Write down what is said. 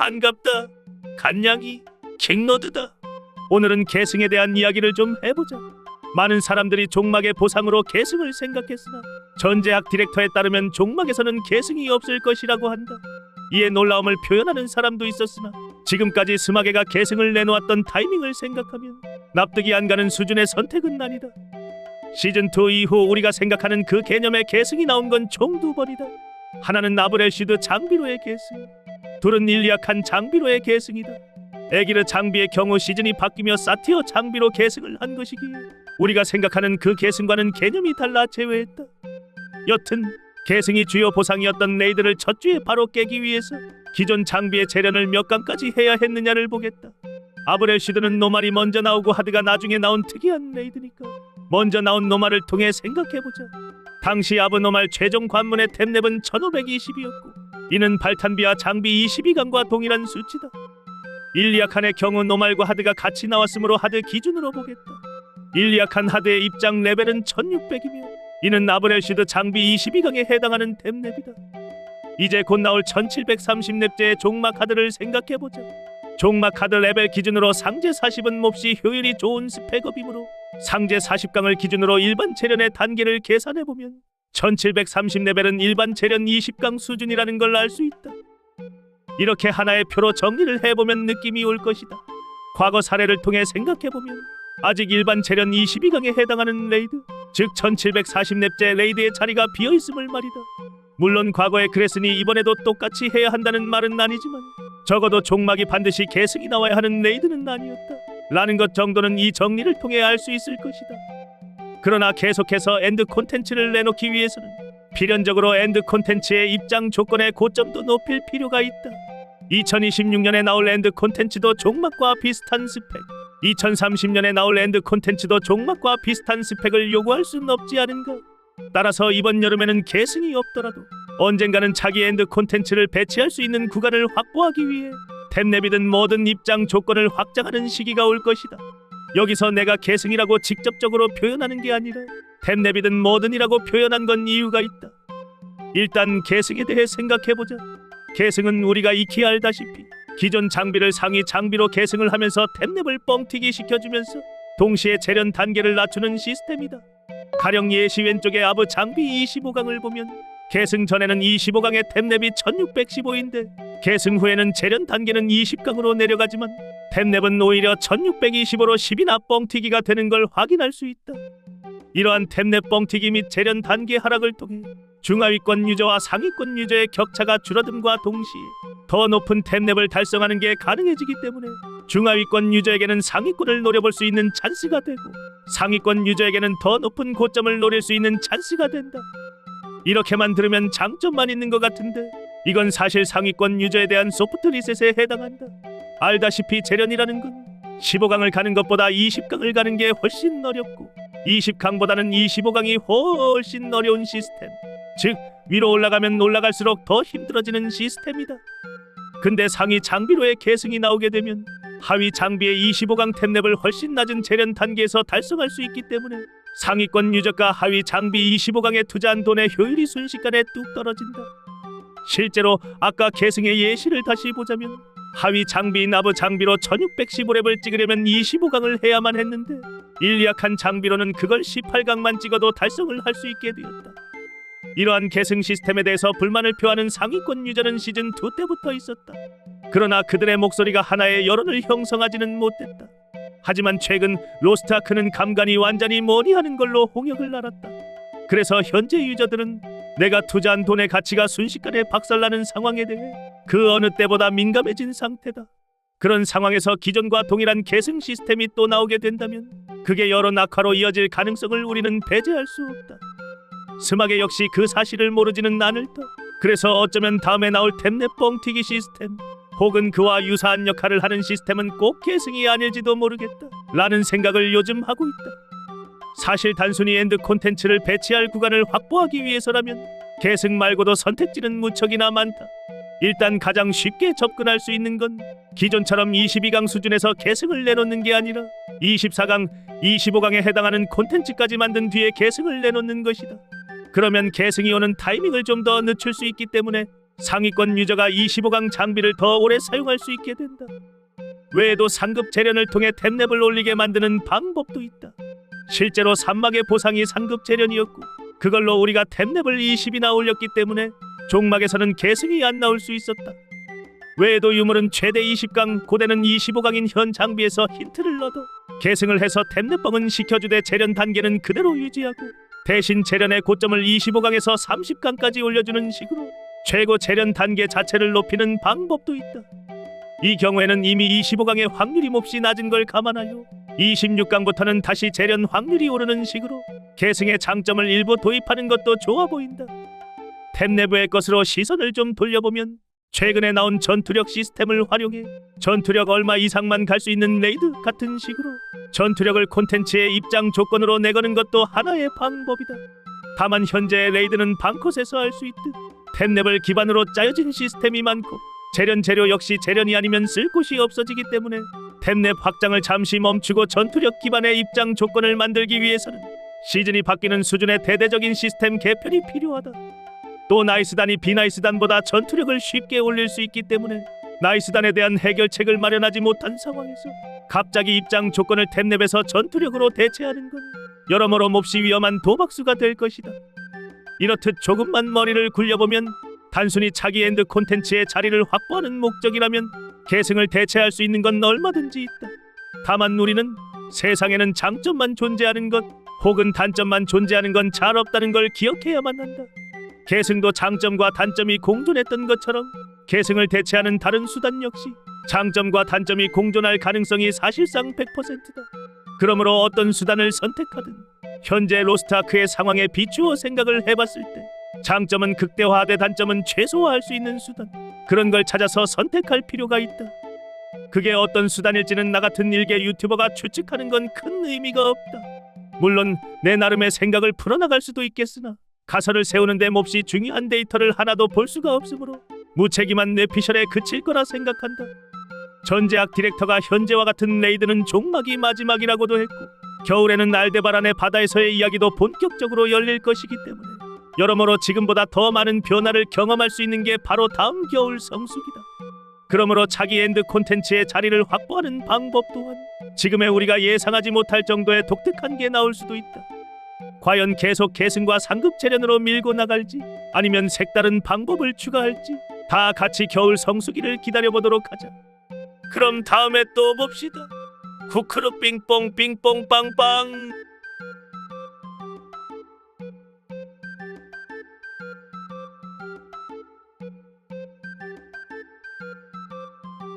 반갑다. 간냥이 킹로드다. 오늘은 계승에 대한 이야기를 좀 해보자. 많은 사람들이 종막의 보상으로 계승을 생각했으나 전제학 디렉터에 따르면 종막에서는 계승이 없을 것이라고 한다. 이에 놀라움을 표현하는 사람도 있었으나 지금까지 스마게가 계승을 내놓았던 타이밍을 생각하면 납득이 안 가는 수준의 선택은 아니다. 시즌 2 이후 우리가 생각하는 그 개념의 계승이 나온 건 총 두 번이다. 하나는 나브렐시드 장비로의 계승, 둘은 일리아칸 장비로의 계승이다. 에기르 장비의 경우 시즌이 바뀌며 사티어 장비로 계승을 한 것이기에 우리가 생각하는 그 계승과는 개념이 달라 제외했다. 여튼 계승이 주요 보상이었던 레이드를 첫 주에 바로 깨기 위해서 기존 장비의 재련을 몇 강까지 해야 했느냐를 보겠다. 아브렐시드는 노말이 먼저 나오고 하드가 나중에 나온 특이한 레이드니까 먼저 나온 노말을 통해 생각해보자. 당시 아브노말 최종 관문의 템랩은 1520이었고 이는 발탄비와 장비 22강과 동일한 수치다. 일리아칸의 경우 노말과 하드가 같이 나왔으므로 하드 기준으로 보겠다. 일리아칸 하드의 입장 레벨은 1600이며 이는 아브렐시드 장비 22강에 해당하는 템랩이다. 이제 곧 나올 1730렙제의 종막 하드를 생각해보자. 종막 하드 레벨 기준으로 상제 40은 몹시 효율이 좋은 스펙업이므로 상제 40강을 기준으로 일반 재련의 단계를 계산해보면 1730레벨은 일반 재련 20강 수준이라는 걸 알 수 있다. 이렇게 하나의 표로 정리를 해보면 느낌이 올 것이다. 과거 사례를 통해 생각해보면 아직 일반 재련 22강에 해당하는 레이드, 즉 1740렙제 레이드의 자리가 비어있음을 말이다. 물론 과거에 그랬으니 이번에도 똑같이 해야 한다는 말은 아니지만 적어도 종막이 반드시 계승이 나와야 하는 레이드는 아니었다. 라는 것 정도는 이 정리를 통해 알 수 있을 것이다. 그러나 계속해서 엔드 콘텐츠를 내놓기 위해서는 필연적으로 엔드 콘텐츠의 입장 조건의 고점도 높일 필요가 있다. 2026년에 나올 엔드 콘텐츠도 종막과 비슷한 스펙, 2030년에 나올 엔드 콘텐츠도 종막과 비슷한 스펙을 요구할 수는 없지 않은가? 따라서 이번 여름에는 계승이 없더라도 언젠가는 자기 엔드 콘텐츠를 배치할 수 있는 구간을 확보하기 위해 템랩이든 뭐든 입장 조건을 확장하는 시기가 올 것이다. 여기서 내가 계승이라고 직접적으로 표현하는 게 아니라 템랩이든 뭐든이라고 표현한 건 이유가 있다. 일단 계승에 대해 생각해보자. 계승은 우리가 익히 알다시피 기존 장비를 상위 장비로 계승을 하면서 템랩을 뻥튀기 시켜주면서 동시에 재련 단계를 낮추는 시스템이다. 가령 예시 왼쪽의 아브 장비 25강을 보면 계승 전에는 25강의 템랩이 1615인데 계승 후에는 재련 단계는 20강으로 내려가지만 템랩은 오히려 1625로 10이나 뻥튀기가 되는 걸 확인할 수 있다. 이러한 템랩 뻥튀기 및 재련 단계 하락을 통해 중하위권 유저와 상위권 유저의 격차가 줄어듦과 동시에 더 높은 템랩을 달성하는 게 가능해지기 때문에 중하위권 유저에게는 상위권을 노려볼 수 있는 찬스가 되고 상위권 유저에게는 더 높은 고점을 노릴 수 있는 찬스가 된다. 이렇게만 들으면 장점만 있는 것 같은데 이건 사실 상위권 유저에 대한 소프트 리셋에 해당한다. 알다시피 재련이라는 건 15강을 가는 것보다 20강을 가는 게 훨씬 어렵고 20강보다는 25강이 훨씬 어려운 시스템. 즉 위로 올라가면 올라갈수록 더 힘들어지는 시스템이다. 근데 상위 장비로의 계승이 나오게 되면 하위 장비의 25강 템랩을 훨씬 낮은 재련 단계에서 달성할 수 있기 때문에 상위권 유저가 하위 장비 25강에 투자한 돈의 효율이 순식간에 뚝 떨어진다. 실제로 아까 계승의 예시를 다시 보자면 하위 장비 나브 장비로 1615렙을 찍으려면 25강을 해야만 했는데 일리약한 장비로는 그걸 18강만 찍어도 달성을 할 수 있게 되었다. 이러한 계승 시스템에 대해서 불만을 표하는 상위권 유저는 시즌 2 때부터 있었다. 그러나 그들의 목소리가 하나의 여론을 형성하지는 못했다. 하지만 최근 로스트아크는 감간이 완전히 뭐니 하는 걸로 홍역을 날았다. 그래서 현재 유저들은 내가 투자한 돈의 가치가 순식간에 박살나는 상황에 대해 그 어느 때보다 민감해진 상태다. 그런 상황에서 기존과 동일한 계승 시스템이 또 나오게 된다면 그게 여러 낙화로 이어질 가능성을 우리는 배제할 수 없다. 스마게 역시 그 사실을 모르지는 않을 터. 그래서 어쩌면 다음에 나올 템넷 뻥튀기 시스템 혹은 그와 유사한 역할을 하는 시스템은 꼭 계승이 아닐지도 모르겠다. 라는 생각을 요즘 하고 있다. 사실 단순히 엔드 콘텐츠를 배치할 구간을 확보하기 위해서라면 계승 말고도 선택지는 무척이나 많다. 일단 가장 쉽게 접근할 수 있는 건 기존처럼 22강 수준에서 계승을 내놓는 게 아니라 24강, 25강에 해당하는 콘텐츠까지 만든 뒤에 계승을 내놓는 것이다. 그러면 계승이 오는 타이밍을 좀 더 늦출 수 있기 때문에 상위권 유저가 25강 장비를 더 오래 사용할 수 있게 된다. 외에도 상급 재련을 통해 템랩을 올리게 만드는 방법도 있다. 실제로 산막의 보상이 상급 재련이었고 그걸로 우리가 템랩을 20이나 올렸기 때문에 종막에서는 계승이 안 나올 수 있었다. 외에도 유물은 최대 20강, 고대는 25강인 현 장비에서 힌트를 얻어 계승을 해서 템랩뻥은 시켜주되 재련 단계는 그대로 유지하고 대신 재련의 고점을 25강에서 30강까지 올려주는 식으로 최고 재련 단계 자체를 높이는 방법도 있다. 이 경우에는 이미 25강의 확률이 몹시 낮은 걸 감안하여 26강부터는 다시 재련 확률이 오르는 식으로 계승의 장점을 일부 도입하는 것도 좋아 보인다. 템 내부의 것으로 시선을 좀 돌려보면 최근에 나온 전투력 시스템을 활용해 전투력 얼마 이상만 갈 수 있는 레이드 같은 식으로 전투력을 콘텐츠의 입장 조건으로 내거는 것도 하나의 방법이다. 다만 현재의 레이드는 방컷에서 할 수 있듯 템랩을 기반으로 짜여진 시스템이 많고 재련 재료 역시 재련이 아니면 쓸 곳이 없어지기 때문에 템랩 확장을 잠시 멈추고 전투력 기반의 입장 조건을 만들기 위해서는 시즌이 바뀌는 수준의 대대적인 시스템 개편이 필요하다. 또 나이스단이 비나이스단보다 전투력을 쉽게 올릴 수 있기 때문에 나이스단에 대한 해결책을 마련하지 못한 상황에서 갑자기 입장 조건을 템랩에서 전투력으로 대체하는 건 여러모로 몹시 위험한 도박수가 될 것이다. 이렇듯 조금만 머리를 굴려보면 단순히 차기 엔드 콘텐츠의 자리를 확보하는 목적이라면 계승을 대체할 수 있는 건 얼마든지 있다. 다만 우리는 세상에는 장점만 존재하는 것 혹은 단점만 존재하는 건 잘 없다는 걸 기억해야만 한다. 계승도 장점과 단점이 공존했던 것처럼 계승을 대체하는 다른 수단 역시 장점과 단점이 공존할 가능성이 사실상 100%다. 그러므로 어떤 수단을 선택하든 현재 로스트아크의 상황에 비추어 생각을 해봤을 때 장점은 극대화돼 단점은 최소화할 수 있는 수단 그런 걸 찾아서 선택할 필요가 있다. 그게 어떤 수단일지는 나 같은 일개 유튜버가 추측하는 건 큰 의미가 없다. 물론 내 나름의 생각을 풀어나갈 수도 있겠으나 가설을 세우는데 몹시 중요한 데이터를 하나도 볼 수가 없으므로 무책임한 뇌피셜에 그칠 거라 생각한다. 전제학 디렉터가 현재와 같은 레이드는 종막이 마지막이라고도 했고 겨울에는 알데바란의 바다에서의 이야기도 본격적으로 열릴 것이기 때문에 여러모로 지금보다 더 많은 변화를 경험할 수 있는 게 바로 다음 겨울 성수기다. 그러므로 차기 엔드 콘텐츠의 자리를 확보하는 방법 또한 지금의 우리가 예상하지 못할 정도의 독특한 게 나올 수도 있다. 과연 계속 계승과 상급 재련으로 밀고 나갈지 아니면 색다른 방법을 추가할지 다 같이 겨울 성수기를 기다려보도록 하자. 그럼 다음에 또 봅시다. 쿠크루 빙뽕 빙뽕 빵빵